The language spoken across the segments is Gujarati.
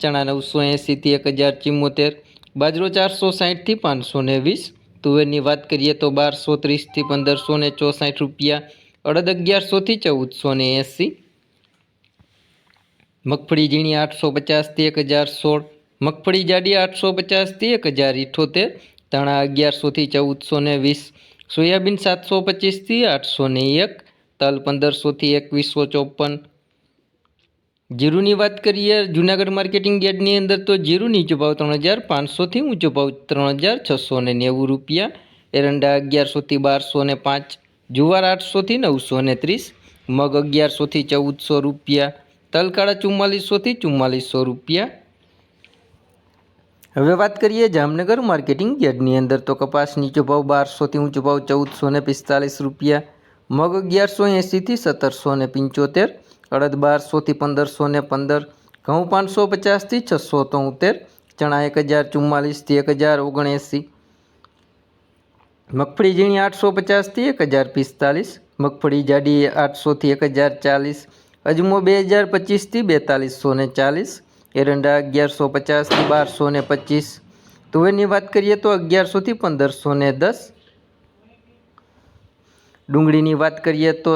ચણા નવસો એંસીથી એક હજાર ચિમ્મોતેર બાજરો ચારસો સાહીઠથી પાંચસો ને વીસ, તુવેરની વાત કરીએ તો બારસો ત્રીસથી પંદરસો ને ચોસાઠ રૂપિયા, અડદ અગિયારસોથી ચૌદસો ને એંસી મગફળી ઝીણી આઠસો પચાસથી એક હજાર સોળ, મગફળી જાડી આઠસો પચાસથી એક હજાર ઇઠોતેર, ધાણા અગિયારસોથી ચૌદસો ને વીસ, સોયાબીન સાતસો પચીસથી આઠસો ને એક, તલ પંદરસોથી એકવીસો ચોપન જીરુની વાત કરીએ, જુનાગઢ માર્કેટિંગ યાર્ડની અંદર તો જીરું નીચો ભાવ ત્રણ હજાર પાંચસોથી ઊંચો ભાવ ત્રણ હજાર છસો ને નેવું રૂપિયા, એરંડા અગિયારસોથી બારસો ને પાંચ, જુવાર આઠસોથી નવસો ને ત્રીસ, મગ અગિયારસોથી ચૌદસો રૂપિયા, તલકાળા ચુમ્માલીસોથી ચુમ્માલીસો રૂપિયા. હવે વાત કરીએ જામનગર માર્કેટિંગ યાર્ડની અંદર તો કપાસ નીચો ભાવ બારસોથી ઊંચો ભાવ ચૌદસો ને પિસ્તાલીસ રૂપિયા, મગ અગિયારસો એંસીથી સત્તરસો ને પંચોતેર અડદ બારસોથી પંદરસો ને પંદર, ઘઉં પાંચસો પચાસથી છસો તોતેર, ચણા એક હજાર ચુમ્માલીસથી એક હજાર ઓગણએંસી. મગફળી ઝીણી આઠસો પચાસથી એક હજાર પિસ્તાલીસ, મગફળી જાડી આઠસોથી એક હજાર ચાલીસ, અજમો બે હજાર પચીસથી બેતાલીસો ને ચાલીસ, એરંડા અગિયારસો પચાસથી બારસો ને પચીસ. તુવેરની વાત કરીએ તો અગિયારસોથી પંદરસો ને દસ. ડુંગળીની વાત કરીએ તો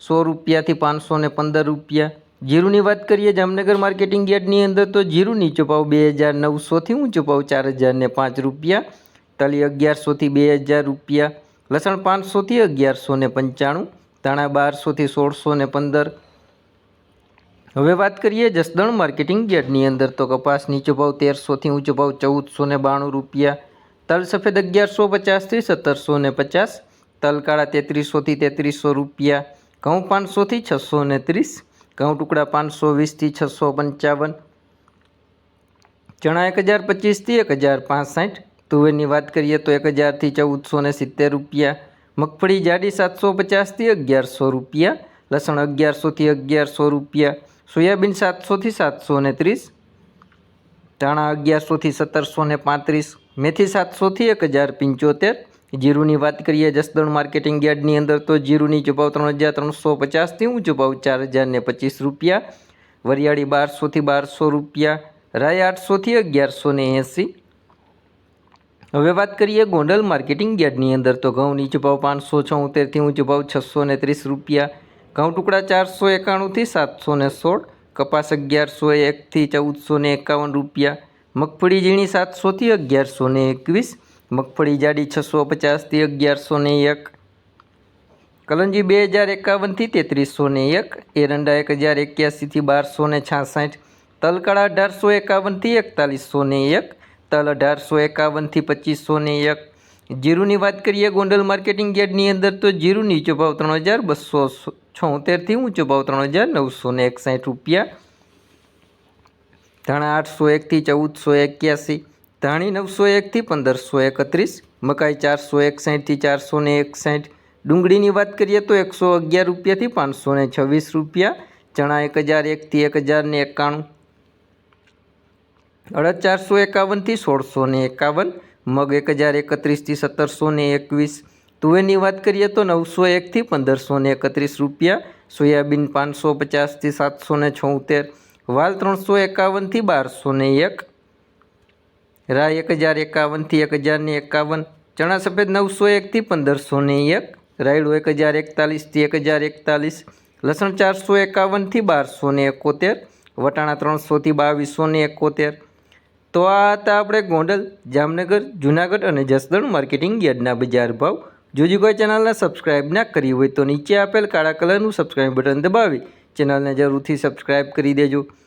સો રૂપિયાથી પાંચસો ને પંદર રૂપિયા. જીરુની વાત કરીએ જામનગર માર્કેટિંગ યાર્ડની અંદર તો જીરું નીચો ભાવ બે હજાર નવસોથી ઊંચો ભાવ ચાર હજાર પાંચ રૂપિયા. તલી અગિયારસોથી બે હજાર રૂપિયા. લસણ પાંચસોથી અગિયારસો ને પંચાણું. ધાણા બારસોથી સોળસો ને પંદર. હવે વાત કરીએ જસદણ માર્કેટિંગ યાર્ડની અંદર તો કપાસ નીચો ભાવ તેરસોથી ઊંચો ભાવ ચૌદસો ને બાણું રૂપિયા. તલ સફેદ અગિયારસો પચાસથી સત્તરસો ને પચાસ. તલ કાળા તેત્રીસોથી તેત્રીસો રૂપિયા. ઘઉં પાંચસોથી છસો ને ત્રીસ, ઘઉં ટુકડા પાંચસો વીસથી છસો પંચાવન, ચણા એક હજાર પચીસથી એક હજાર પાંસઠ, તુવેરની વાત કરીએ તો એક હજારથી ચૌદસો ને સિત્તેર રૂપિયા, મગફળી જાડી સાતસો પચાસથી અગિયારસો રૂપિયા, લસણ અગિયારસોથી અગિયારસો રૂપિયા, સોયાબીન સાતસોથી સાતસો ને ત્રીસ, ધાણા અગિયારસોથી સત્તરસો ને પાંત્રીસ, મેથી સાતસોથી એક હજાર પંચોતેર જીરુની વાત કરીએ, જસદણ માર્કેટિંગ યાર્ડની અંદર તો જીરુની ભાવ ત્રણ હજાર ત્રણસો પચાસથી ઊંચો ભાવ ચાર હજાર ને પચીસ રૂપિયા, વરિયાળી બારસોથી બારસો રૂપિયા, રાય આઠસોથી અગિયારસો ને એંસી. હવે વાત કરીએ ગોંડલ માર્કેટિંગ યાર્ડની અંદર તો ઘઉં નીચો પાંચસો છોતેરથી ઊંચો ભાવ છસો ને ત્રીસ રૂપિયા, ઘઉં ટુકડા ચારસો એકાણુંથી સાતસો ને સોળ, કપાસ અગિયારસો એકથી ચૌદસો ને એકાવન રૂપિયા, મગફળી ઝીણી સાતસોથી અગિયારસો ને એકવીસ મગફળી જાડી છસો પચાસથી અગિયારસો ને એક. કલંજી બે હજાર એકાવનથી તેત્રીસો ને એક. એરંડા એક હજાર એક્યાસીથી બારસો ને છાસઠ. તલકાળા અઢારસો એકાવનથી એકતાલીસો ને એક. તલ અઢારસો એકાવનથી પચીસો ને એક. જીરુની વાત કરીએ ગોંડલ માર્કેટિંગ યાર્ડની અંદર તો જીરું નીચો ભાવ ત્રણ હજાર બસો છોતેરથી ઊંચો ભાવ ત્રણ હજાર નવસો ને એકસાઠ રૂપિયા. ધાણા આઠસો એકથી ચૌદસો એક્યાસી. ધાણી નવસો એકથી પંદરસો એકત્રીસ, મકાઈ ચારસો એકસાઠથી ચારસો ને એકસાઠ, ડુંગળીની વાત કરીએ તો એકસો અગિયાર રૂપિયાથી પાંચસો ને છવ્વીસ રૂપિયા, ચણા એક હજાર એકથી એક હજાર ને એકાણું. અડદ ચારસો એકાવનથી સોળસો ને એકાવન, મગ એક હજાર એકત્રીસથી સત્તરસો ને એકવીસ. તુવેરની વાત કરીએ તો નવસો એકથી પંદરસો ને એકત્રીસ રૂપિયા, સોયાબીન પાંચસો પચાસથી સાતસો ને છોતેર, વાલ ત્રણસો એકાવનથી બારસો ને એક રાય એક હજાર એકાવનથી એક હજારને એકાવન. ચણા સફેદ નવસો એકથી પંદરસો ને એક. રાયડો એક હજાર એકતાલીસથી એક હજાર એકતાલીસ. લસણ ચારસો એકાવનથી બારસો ને એકોતેર. વટાણા ત્રણસોથી બાવીસો ને એકોતેર. તો આ હતા આપણે ગોંડલ, જામનગર, જુનાગઢ અને જસદણ માર્કેટિંગ યાર્ડના બજાર ભાવ. જો જો કોઈ ચેનલને સબસ્ક્રાઇબ ના કરી હોય તો નીચે આપેલ કાળા કલરનું સબસ્ક્રાઇબ બટન દબાવી. ચેનલને જરૂરથી સબસ્ક્રાઇબ કરી દેજો.